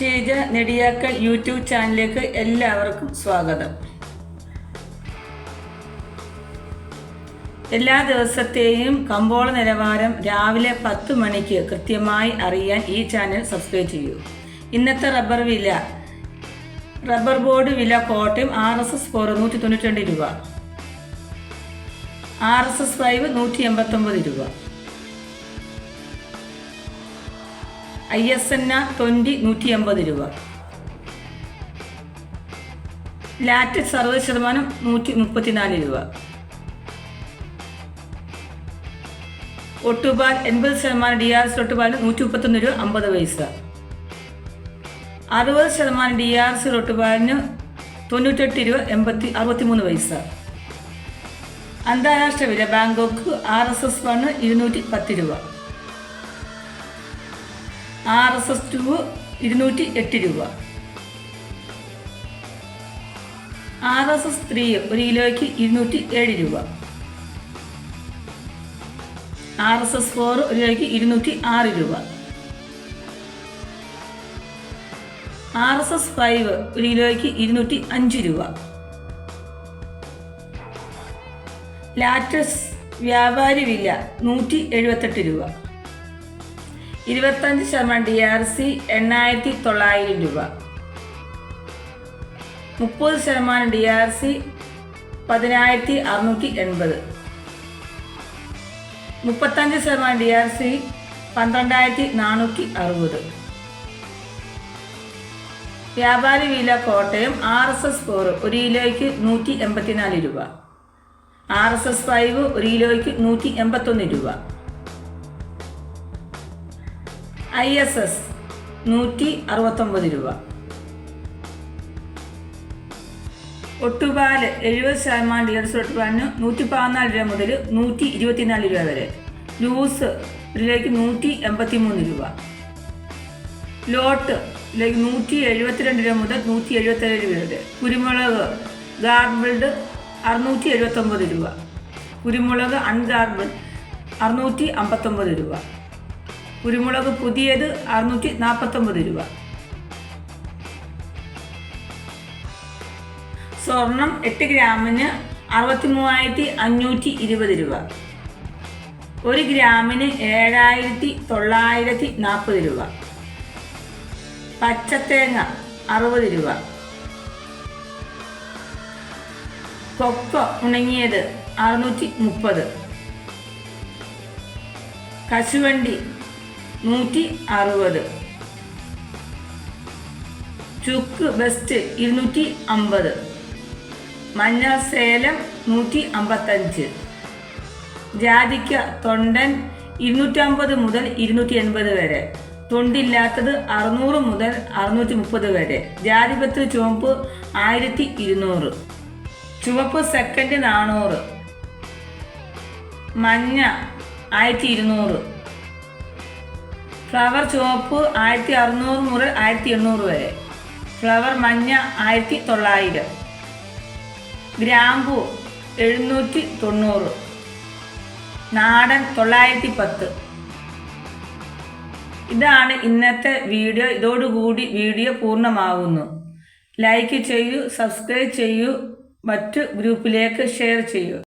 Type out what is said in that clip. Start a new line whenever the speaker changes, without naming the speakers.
Sheeja Nediyakkal YouTube ചാനലിലേക്ക് എല്ലാവർക്കും സ്വാഗതം. എല്ലാ ദിവസത്തെയും കമ്പോള നിലവാരം രാവിലെ പത്ത് മണിക്ക് കൃത്യമായി അറിയാൻ ഈ ചാനൽ സബ്സ്ക്രൈബ് ചെയ്യൂ. ഇന്നത്തെ റബ്ബർ വില റബ്ബർ ബോർഡ് വില Kottayam R S S four നൂറ്റി തൊണ്ണൂറ്റി രണ്ട് രൂപ. ആർ എസ് എസ് ഫൈവ് നൂറ്റി എൺപത്തൊമ്പത് രൂപ. ഐ എസ് എൻ ആ ട്വന്റി നൂറ്റി എൺപത് രൂപ. ലാറ്റക്സ് അറുപത് ശതമാനം നൂറ്റി മുപ്പത്തിനാല് രൂപ. ഒട്ടുപാൽ എൺപത് ശതമാനം ഡി ആർ എസ് ഒട്ടുപാലിന് നൂറ്റി മുപ്പത്തൊന്ന് രൂപ അമ്പത് പൈസ. അറുപത് ശതമാനം ഡി ആർ എസ് ഒട്ടുപാലിന് തൊണ്ണൂറ്റെട്ട് രൂപ എൺപത്തി അറുപത്തിമൂന്ന് പൈസ. അന്താരാഷ്ട്ര വില Bangkok R S S one ഇരുന്നൂറ്റി പത്ത് രൂപ. ആർ എസ് എസ് ടു ഇരുന്നൂറ്റി എട്ട് രൂപ. ആർ എസ് എസ് ത്രീ ഒരു കിലോയ്ക്ക് ഇരുന്നൂറ്റി ഏഴ് രൂപ. ആർ എസ് എസ് ഫോർ ഒരു കിലോയ്ക്ക് ഇരുന്നൂറ്റി ആറ് രൂപ. ആർ എസ് എസ് ഫൈവ് ഒരു കിലോയ്ക്ക് ഇരുന്നൂറ്റി അഞ്ച് രൂപ. ലാറ്റസ് വ്യാപാരി വില നൂറ്റി എഴുപത്തെട്ട് രൂപ. ഇരുപത്തഞ്ച് ശതമാനം ഡി ആർ സി എണ്ണായിരത്തി തൊള്ളായിരം രൂപ. മുപ്പത് ശതമാനം ഡി ആർ സി പതിനായിരത്തി അറുന്നൂറ്റി എൺപത്. മുപ്പത്തഞ്ച് ശതമാനം ഡി ആർ സി പന്ത്രണ്ടായിരത്തി നാനൂറ്റി അറുപത്. വ്യാപാരി വില Kottayam R S S four ഒരു കിലോയ്ക്ക് നൂറ്റി എൺപത്തിനാല് രൂപ. ആർ എസ് എസ് ഫൈവ് ഒരു കിലോയ്ക്ക് നൂറ്റി എൺപത്തൊന്ന് രൂപ. ഐ എസ് എസ് നൂറ്റി അറുപത്തൊമ്പത് രൂപ. ഒട്ടുപാൽ എഴുപത് ശതമാനം ലീഡേഴ്സ് ഒട്ടുപാലിന് നൂറ്റി പതിനാല് രൂപ മുതൽ നൂറ്റി ഇരുപത്തിനാല് രൂപ വരെ. ലൂസ് ഇതിലേക്ക് നൂറ്റി എൺപത്തി മൂന്ന് രൂപ. ലോട്ട് ഇതിലേക്ക് നൂറ്റി എഴുപത്തിരണ്ട് രൂപ മുതൽ നൂറ്റി എഴുപത്തേഴ് രൂപ വരെ. കുരുമുളക് ഗാർബിൾഡ് അറുന്നൂറ്റി എഴുപത്തൊമ്പത് രൂപ. കുരുമുളക് അൺഗാർബിൾഡ് അറുന്നൂറ്റി അമ്പത്തൊമ്പത് രൂപ. കുരുമുളക് പുതിയത് അറുന്നൂറ്റി നാൽപ്പത്തൊമ്പത് രൂപ. സ്വർണം എട്ട് ഗ്രാമിന് അറുപത്തി മൂവായിരത്തി അഞ്ഞൂറ്റി ഇരുപത് രൂപ. ഒരു ഗ്രാമിന് ഏഴായിരത്തി തൊള്ളായിരത്തി നാൽപ്പത് രൂപ. പച്ചത്തേങ്ങ അറുപത് രൂപ. കൊക്ക ഉണങ്ങിയത് അറുന്നൂറ്റി മുപ്പത്. കശുവണ്ടി നൂറ്റി അറുപത് ചുക്ക് വെസ്റ്റ് ഇരുന്നൂറ്റി അമ്പത് മഞ്ഞ സേലം നൂറ്റി അമ്പത്തഞ്ച് ജാതിക്ക തൊണ്ടൻ ഇരുന്നൂറ്റമ്പത് മുതൽ ഇരുന്നൂറ്റി എൺപത് വരെ. തൊണ്ടില്ലാത്തത് അറുന്നൂറ് മുതൽ അറുന്നൂറ്റി മുപ്പത് വരെ. ജാതിപത്ത് ചുവപ്പ് ആയിരത്തി ഇരുന്നൂറ് ചുവപ്പ് സെക്കൻഡ് നാനൂറ്. മഞ്ഞ ആയിരത്തി ഇരുന്നൂറ് ഫ്ലവർ ചുവപ്പ് ആയിരത്തി അറുന്നൂറ് മുതൽ ആയിരത്തി എണ്ണൂറ് വരെ. ഫ്ലവർ മഞ്ഞ ആയിരത്തി തൊള്ളായിരം. ഗ്രാമ്പു എഴുന്നൂറ്റി തൊണ്ണൂറ്. നാടൻ തൊള്ളായിരത്തി പത്ത്. ഇതാണ് ഇന്നത്തെ വീഡിയോ. ഇതോടുകൂടി വീഡിയോ പൂർണമാകുന്നു ലൈക്ക് ചെയ്യൂ സബ്സ്ക്രൈബ് ചെയ്യൂ മറ്റു ഗ്രൂപ്പിലേക്ക് ഷെയർ ചെയ്യൂ.